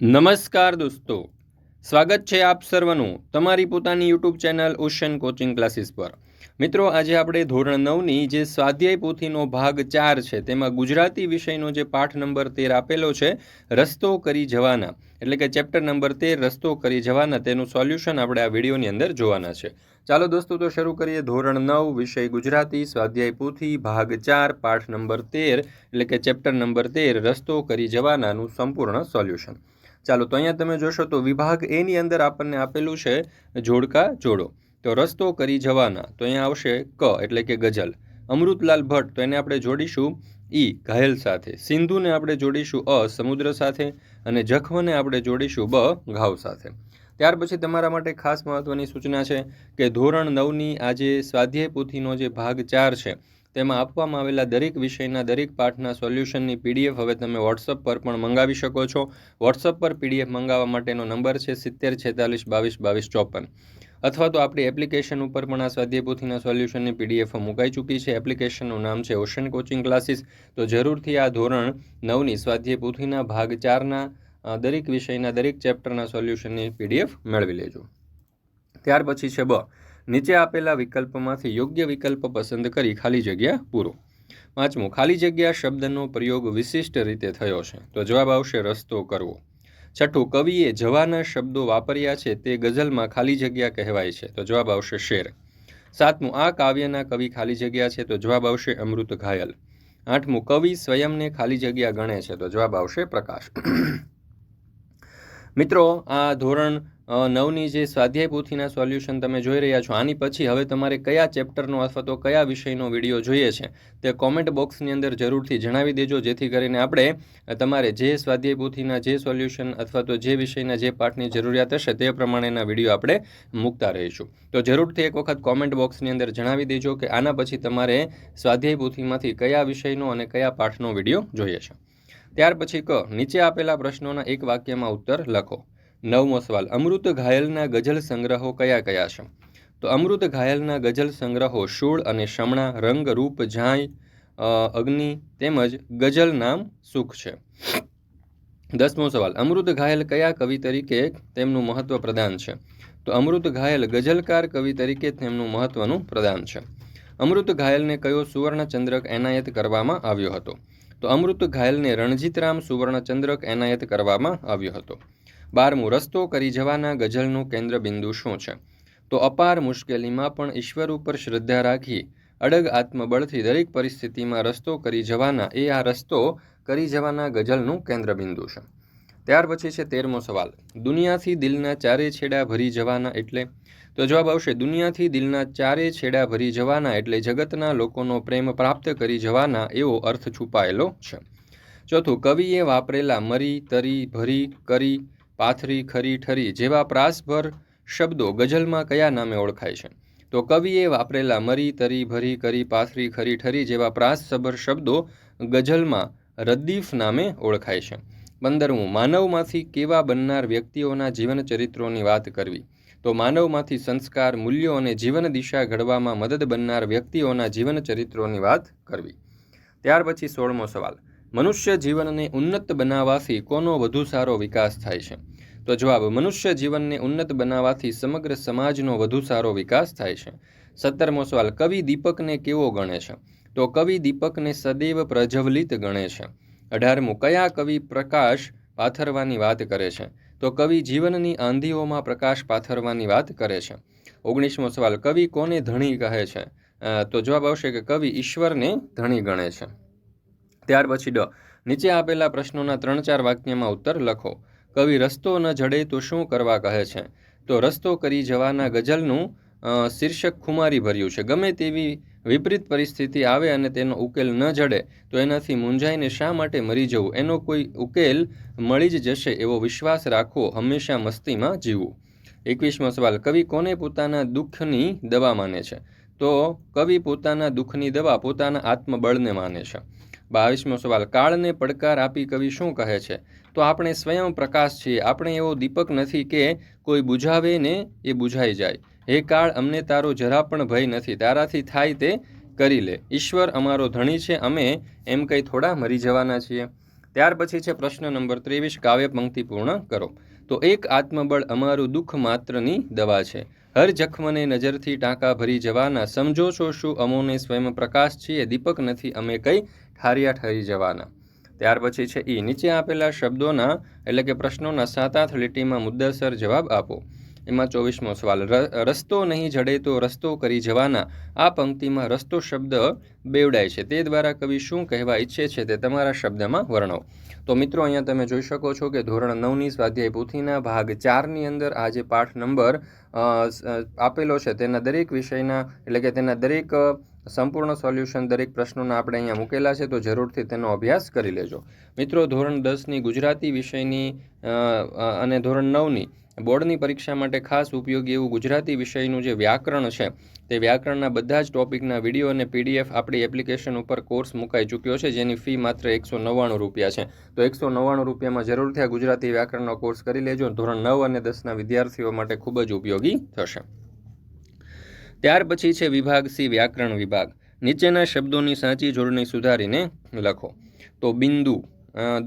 નમસ્કાર દોસ્તો. સ્વાગત છે આપ સર્વનું તમારી પોતાની YouTube channel Ocean coaching classes પર. મિત્રો, આજે આપણે ધોરણ નવની જે સ્વાધ્યાય પોથીનો ભાગ ચાર છે, તેમાં ગુજરાતી વિષયનો જે પાઠ નંબર તેર આપેલો છે, રસ્તો કરી જવાના. એટલે કે ચેપ્ટર નંબર તેર, રસ્તો કરી જવાના, તેનું સોલ્યુશન આપણે આ વિડીયોની અંદર જોવાના છે. ચાલો દોસ્તો, તો શરૂ કરીએ ધોરણ નવ વિષય ગુજરાતી સ્વાધ્યાય પોથી, ભાગ ચાર, પાઠ નંબર તેર, એટલે કે ચેપ્ટર નંબર તેર, રસ્તો કરી જવાનાનું સંપૂર્ણ સોલ્યુશન. ચાલો, તો અહીંયા તમે જોશો તો વિભાગ એની અંદર આપણને આપેલું છે જોડકા જોડો. તો રસ્તો કરી જવાના, તો અહીંયા આવશે ક એટલે કે ગઝલ. અમૃતલાલ ભટ્ટ, તો એને આપણે જોડીશું ઈ ઘાયલ સાથે. સિંધુને આપણે જોડીશું અ, સમુદ્ર સાથે. અને જખમને આપણે જોડીશું બ, ઘાવ સાથે. ત્યાર પછી તમારા માટે ખાસ મહત્વની સૂચના છે કે ધોરણ નવની આજે સ્વાધ્યાય પોથીનો જે ભાગ ચાર છે તેમાં આપવામાં આવેલા દરેક વિષયના દરેક પાઠના સોલ્યુશનની પીડીએફ હવે તમે વોટ્સઅપ પર પણ મંગાવી શકો છો. વોટ્સઅપ પર પીડીએફ મંગાવવા માટેનો નંબર છે સિત્તેર છેતાલીસ બાવીસ બાવીસ ચોપન. અથવા તો આપણી એપ્લિકેશન ઉપર પણ આ સ્વાધ્યપુથીના સોલ્યુશનની પીડીએફ મુકાઈ ચૂકી છે. એપ્લિકેશનનું નામ છે ઓશન કોચિંગ ક્લાસીસ તો જરૂરથી આ ધોરણ નવની સ્વાધ્યાય પોથીના ભાગ ચારના દરેક વિષયના દરેક ચેપ્ટરના સોલ્યુશનની પીડીએફ મેળવી લેજો. ત્યાર પછી છે બ. નીચે આપેલા વિકલ્પમાંથી યોગ્ય વિકલ્પ પસંદ કરી ખાલી જગ્યા પૂરો. પાંચમું, ખાલી જગ્યા શબ્દનો પ્રયોગ વિશિષ્ટ રીતે થયો છે. તો જવાબ આવશે રસ્તો કરવો. છઠ્ઠું, કવિએ જવાના શબ્દો વાપર્યા છે તે ગઝલમાં ખાલી જગ્યા કહેવાય છે. તો જવાબ આવશે શેર. સાતમું, આ કાવ્યના કવિ ખાલી જગ્યા છે તો જવાબ આવશે અમૃત ઘાયલ. આઠમું, કવિ સ્વયંને ખાલી જગ્યા ગણે છે તો જવાબ આવશે પ્રકાશ. મિત્રો, આ ધોરણ નવની જે સ્વાધ્યાય પોથીના સોલ્યુશન તમે જોઈ રહ્યા છો, આની પછી હવે તમારે કયા ચેપ્ટરનો અથવા તો કયા વિષયનો વીડિયો જોઈએ છે, તે કોમેન્ટ બોક્સની અંદર જરૂરથી જણાવી દેજો, જેથી કરીને આપણે તમારે જે સ્વાધ્યાય પોથીના જે સોલ્યુશન અથવા તો જે વિષયના જે પાઠની જરૂરિયાત હશે તે પ્રમાણેના વીડિયો આપણે મૂકતા રહીશું. તો જરૂરથી એક વખત કોમેન્ટ બોક્સની અંદર જણાવી દેજો કે આના પછી તમારે સ્વાધ્યાય પોથીમાંથી કયા વિષયનો અને કયા પાઠનો વીડિયો જોઈએ છે. ત્યાર પછી ક, નીચે આપેલા પ્રશ્નોના એક વાક્યમાં ઉત્તર લખો. નવમો સવાલ, અમૃત ઘાયલના ગઝલ સંગ્રહો કયા કયા છે? તો અમૃત ઘાયલના ગઝલ સંગ્રહો શૂળ અને શમણા, રંગ, રૂપ, ઝાંય અગ્નિ તેમજ ગઝલ નામ સુખ છે. દસમો સવાલ, અમૃત ઘાયલ કયા કવિ તરીકે તેમનું મહત્વ પ્રદાન છે? તો અમૃત ઘાયલ ગઝલકાર કવિ તરીકે તેમનું મહત્વનું પ્રદાન છે. અમૃત ઘાયલને કયો સુવર્ણચંદ્રક એનાયત કરવામાં આવ્યો હતો? તો અમૃત ઘાયલને રણજીતરામ સુવર્ણચંદ્રક એનાયત કરવામાં આવ્યો હતો. બારમું, રસ્તો કરી જવાના ગઝલનું કેન્દ્રબિંદુ શું છે? તો અપાર મુશ્કેલીમાં પણ ઈશ્વર ઉપર શ્રદ્ધા રાખી, અડગ આત્મબળથી દરેક પરિસ્થિતિમાં રસ્તો કરી જવાના, એ આ રસ્તો કરી જવાના ગઝલનું કેન્દ્રબિંદુ છે. ત્યાર પછી છે તેરમો સવાલ. દુનિયાથી દિલના ચારે છેડા ભરી જવાના એટલે? તો જવાબ આવશે, દુનિયાથી દિલના ચારે છેડા ભરી જવાના એટલે જગતના લોકોનો પ્રેમ પ્રાપ્ત કરી જવાના એવો અર્થ છુપાયેલો છે. ચોથું, કવિએ વાપરેલા મરી, તરી, ભરી, કરી પાથરી, ખરી, ઠરી જેવા પ્રાસભર શબ્દો ગઝલમાં કયા નામે ઓળખાય છે? તો કવિએ વાપરેલા મરી, તરી, ભરી, કરી, પાથરી, ખરી, ઠરી જેવા પ્રાસસભર શબ્દો ગઝલમાં રદ્દીફ નામે ઓળખાય છે. પંદરમું માનવમાંથી કેવા બનનાર વ્યક્તિઓના જીવન ચરિત્રોની વાત કરવી? તો માનવમાંથી સંસ્કાર, મૂલ્યો અને જીવન દિશા ઘડવામાં મદદ બનનાર વ્યક્તિઓના જીવન ચરિત્રોની વાત કરવી. ત્યાર પછી સોળમો સવાલ. મનુષ્ય જીવનને ઉન્નત બનાવવાથી કોનો વધુ સારો વિકાસ થાય છે? તો જવાબ, મનુષ્ય જીવનને ઉન્નત બનાવવાથી સમગ્ર સમાજનો વધુ સારો વિકાસ થાય છે. સત્તરમો સવાલ, કવિ દીપકને કેવો ગણે છે? તો કવિ દીપકને સદૈવ પ્રજ્વલિત ગણે છે. અઢારમું, કયા કવિ પ્રકાશ પાથરવાની વાત કરે છે? તો કવિ જીવનની આંધીઓમાં પ્રકાશ પાથરવાની વાત કરે છે. ઓગણીસમો સવાલ, કવિ કોને ધણી કહે છે? તો જવાબ આવશે કે કવિ ઈશ્વરને ધણી ગણે છે. ત્યાર પછી ડ. નીચે આપેલા પ્રશ્નોના ત્રણ ચાર વાક્યમાં ઉત્તર લખો. કવિ, રસ્તો ન જડે તો શું કરવા કહે છે? તો રસ્તો કરી જવાના ગઝલનું શીર્ષક ખુમારી ભર્યું છે. ગમે તેવી વિપરીત પરિસ્થિતિ આવે અને તેનો ઉકેલ ન જડે, તો એનાથી મૂંઝાઈને શા માટે મરી જવું? એનો કોઈ ઉકેલ મળી જ જશે એવો વિશ્વાસ રાખવો હંમેશા મસ્તીમાં જીવવું. એકવીસમો સવાલ, કવિ કોને પોતાના દુઃખની દવા માને છે? તો કવિ પોતાના દુઃખની દવા પોતાના આત્મબળને માને છે. બાવીસમો સવાલ, કાળને પડકાર આપી કવિ શું કહે છે? તો આપણે સ્વયં પ્રકાશ છીએ. આપણે એવો દીપક નથી કે કોઈ બુઝાવે ને એ બુઝાઈ જાય. હે કાળ, અમને તારો જરા પણ ભય નથી. તારાથી થાય તે કરી લે. ઈશ્વર અમારો ધણી છે. અમે એમ કંઈ થોડા મરી જવાના છીએ. ત્યાર પછી છે પ્રશ્ન નંબર ત્રેવીસ, કાવ્ય પંક્તિ પૂર્ણ કરો. તો એક આત્મબળ અમારું દુઃખ માત્રની દવા છે. હર જખમને નજરથી ટાંકા ભરી જવાના. સમજો છો શું? અમોને સ્વયં પ્રકાશ છીએ. દીપક નથી, અમે કંઈ ઠારિયા ઠરી જવાના. ત્યાર પછી છે એ નીચે આપેલા શબ્દોના, એટલે કે પ્રશ્નોના સાત આઠ લીટીમાં મુદ્દાસર જવાબ આપો. એમાં ચોવીસમો સવાલ. રસ્તો નહીં જડે તો રસ્તો કરી જવાના. આ પંક્તિમાં રસ્તો શબ્દ બેવડાય છે. તે દ્વારા કવિ શું કહેવા ઈચ્છે છે તે તમારા શબ્દમાં વર્ણવો. તો મિત્રો, અહીંયા તમે જોઈ શકો છો કે ધોરણ નવની સ્વાધ્યાય પોથીના ભાગ ચારની અંદર આ જે પાઠ નંબર આપેલો છે. તેના દરેક વિષયના, એટલે કે તેના દરેક સંપૂર્ણ સોલ્યુશન, દરેક પ્રશ્નોના આપણે અહીંયા મૂકેલા છે. તો જરૂરથી તેનો અભ્યાસ કરી લેજો. મિત્રો, ધોરણ દસની ગુજરાતી વિષયની અને ધોરણ નવની બોર્ડની પરીક્ષા માટે ખાસ ઉપયોગી એવું ગુજરાતી વિષયનું જે વ્યાકરણ છે, તે વ્યાકરણના બધા જ ટોપિકના વીડિયો અને પીડીએફ આપણી એપ્લિકેશન ઉપર કોર્સ મુકાઈ ચૂક્યો છે, જેની ફી માત્ર એકસો નવ્વાણું રૂપિયા છે. તો એકસો નવ્વાણું રૂપિયામાં જરૂરથી આ ગુજરાતી વ્યાકરણનો કોર્સ કરી લેજો. ધોરણ નવ અને દસના વિદ્યાર્થીઓ માટે ખૂબ જ ઉપયોગી થશે. ત્યાર પછી છે વિભાગ સી, વ્યાકરણ વિભાગ. નીચેના શબ્દોની સાચી જોડણી સુધારીને લખો. તો બિંદુ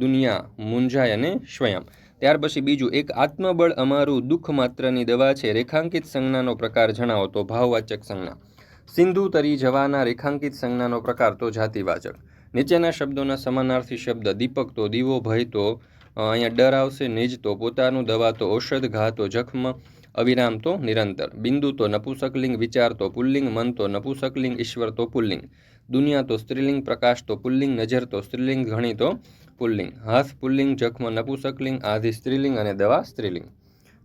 દુનિયા મુંજાય અને સ્વયં. ત્યાર પછી બીજું એક આત્મબળ અમારું દુઃખ માત્રની દવા છે, રેખાંકિત સંજ્ઞાનો પ્રકાર જણાવો તો ભાવવાચક સંજ્ઞા. સિંધુ તરી જવાના રેખાંકિત સંજ્ઞાનો પ્રકાર તો જાતિવાચક. નીચેના શબ્દોના સમાનાર્થી શબ્દ દીપક તો દીવો, ભય તો અહીંયા ડર આવશે, નિજ તો પોતાનું દવા તો ઔષધ, ઘા તો જખમ, અવિરામ તો નિરંતર. બિંદુ તો નપુસકલિંગ વિચાર તો પુલ્લિંગ, મન તો નપુસકલિંગ ઈશ્વર તો પુલ્લિંગ. દુનિયા તો સ્ત્રીલિંગ, પ્રકાશ તો પુલ્લિંગ, નજર તો સ્ત્રીલિંગ, ઘણી તો પુલ્લિંગ, હાથ પુલ્લિંગ, જખમ, નપુસકલિંગ, આધિ સ્ત્રીલિંગ અને દવા સ્ત્રીલિંગ.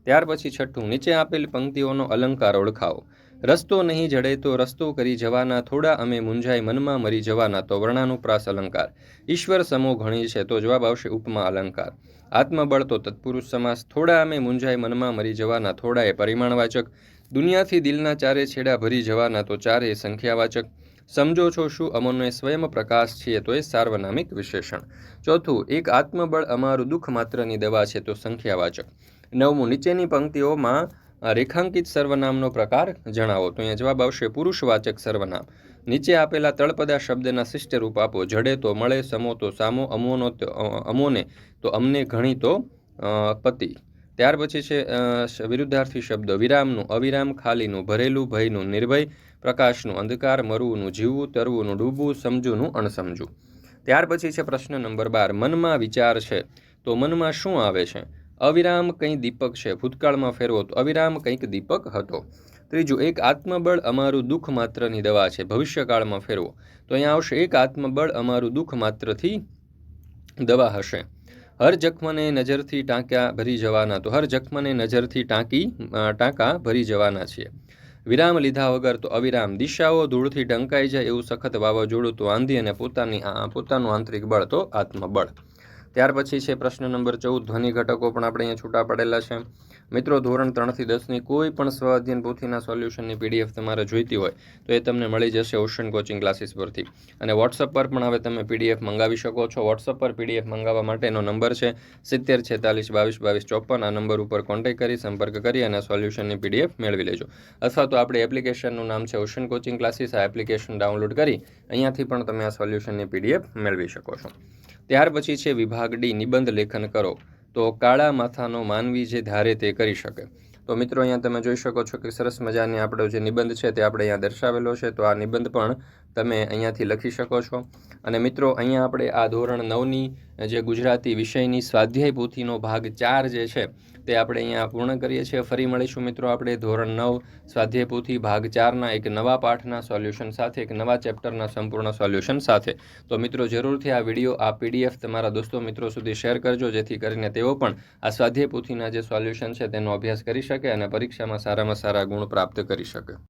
ત્યાર પછી છઠ્ઠું, નીચે આપેલ પંક્તિઓનો અલંકાર ઓળખાવો. રસ્તો નહીં જડે તો રસ્તો કરી જવાના થોડા, અમે મૂંઝાઈ મનમાં મરી જવાના, તો વર્ણાનુપ્રાસ અલંકાર. ઈશ્વર સમો ઘણી છે, તો જવાબ આવશે ઉપમા અલંકાર. આત્મબળ તો તત્પુરુષ સમાસ, થોડા, અમે મૂંઝાઈ મનમાં મરી જવાના, થોડાએ પરિમાણવાચક. દુનિયાથી દિલના ચારે છેડા ભરી જવાના, તો ચારે સંખ્યાવાચક. સમજો છો શું? અમોને સ્વયં પ્રકાશ છીએ તો એ સાર્વનામિક વિશેષણ. ચોથું, એક આત્મબળ અમારું દુઃખ માત્રની દવા છે, તો સંખ્યાવાચક. નવમું, નીચેની પંક્તિઓમાં રેખાંકિત સર્વનામનો પ્રકાર જણાવો, તો અહીંયા જવાબ આવશે પુરુષવાચક સર્વનામ. નીચે આપેલા તળપદા શબ્દના શિષ્ટ રૂપ આપો, જડે તો મળે, સમો તો સામો, અમોનો અમોને તો અમને ઘણી તો પતિ. ત્યાર પછી છે વિરુદ્ધાર્થી શબ્દ, વિરામનું, અવિરામ ખાલીનું, ભરેલું, ભયનું, નિર્ભય પ્રકાશનું અંધકાર મરવુંનું જીવવું તરવુંનું ડૂબવું, સમજુનું, અણસમજું. ત્યાર પછી છે પ્રશ્ન નંબર બાર. મનમાં વિચાર છે તો મનમાં શું આવે છે? અવિરામ કંઈ દીપક છે? ભૂતકાળમાં ફેરવો તો અવિરામ કંઈક દીપક હતો. ત્રીજું, એક આત્મબળ અમારું દુઃખ માત્રની દવા છે. ભવિષ્યકાળમાં ફેરવો. તો અહીંયા આવશે, એક આત્મબળ અમારું દુઃખ માત્રથી દવા હશે. હર જખમને નજરથી ટાંક્યા ભરી જવાના. તો હર જખમને નજરથી ટાંકી ટાંકા ભરી જવાના છીએ. વિરામ લીધા વગર તો અવિરામ દિશાઓ ધૂળથી ઢંકાઈ જાય એવું સખત વાવાઝોડું તો આંધી અને પોતાની પોતાનું આંતરિક બળ તો આત્મબળ. ત્યાર પછી છે પ્રશ્ન નંબર ચૌદ. ધ્વનિ ઘટકો પણ આપણે અહીંયા છૂટા પડેલા છે. મિત્રો, ધોરણ ત્રણથી દસની કોઈ પણ સ્વાધ્યન પોથીના સોલ્યુશનની પીડીએફ તમારે જોઈતી હોય, તો એ તમને મળી જશે ઓશન કોચિંગ ક્લાસીસ પરથી. અને વોટ્સઅપ પર પણ હવે તમે પીડીએફ મંગાવી શકો છો. વોટ્સઅપ પર પીડીએફ મંગાવવા માટેનો નંબર છે સિત્તેર, છેતાલીસ, બાવીસ બાવીસ, ચોપન. આ નંબર ઉપર કોન્ટેક્ટ કરી, સંપર્ક કરી અને સોલ્યુશનની પીડીએફ મેળવી લેજો. અથવા તો આપણે એપ્લિકેશનનું નામ છે ઓશન કોચિંગ ક્લાસીસ. આ એપ્લિકેશન ડાઉનલોડ કરી અહીંયાથી પણ તમે આ સોલ્યુશનની પીડીએફ મેળવી શકો છો. ત્યાર પછી છે વિભાગ ડી, નિબંધ લેખન કરો. તો કાળા માથાનો માનવી જે ધારે તે કરી શકે. તો મિત્રો, અહીંયા તમે જોઈ શકો છો કે સરસ મજાની આપણો જે નિબંધ છે તે આપણે અહીંયા દર્શાવેલો છે. તો આ નિબંધ પણ તમે અહીંયાથી લખી શકો છો. અને મિત્રો, અહીંયા આપણે આ ધોરણ નવની જે ગુજરાતી વિષયની સ્વાધ્યાય પોથીનો ભાગ ચાર જે છે તે આપણે અહીંયા પૂર્ણ કરીએ છીએ. ફરી મળીશું મિત્રો આપણે ધોરણ નવ સ્વાધ્યાય પોથી ભાગ ચારના એક નવા પાઠના સોલ્યુશન સાથે, એક નવા ચેપ્ટરના સંપૂર્ણ સોલ્યુશન સાથે. તો મિત્રો જરૂરથી આ વીડિયો, આ પીડીએફ તમારા દોસ્તો મિત્રો સુધી શેર કરજો, જેથી કરીને તેઓ પણ આ સ્વાધ્યાય પોથીના જે સોલ્યુશન છે તેનો અભ્યાસ કરી શકે અને પરીક્ષામાં સારામાં સારા ગુણ પ્રાપ્ત કરી શકે.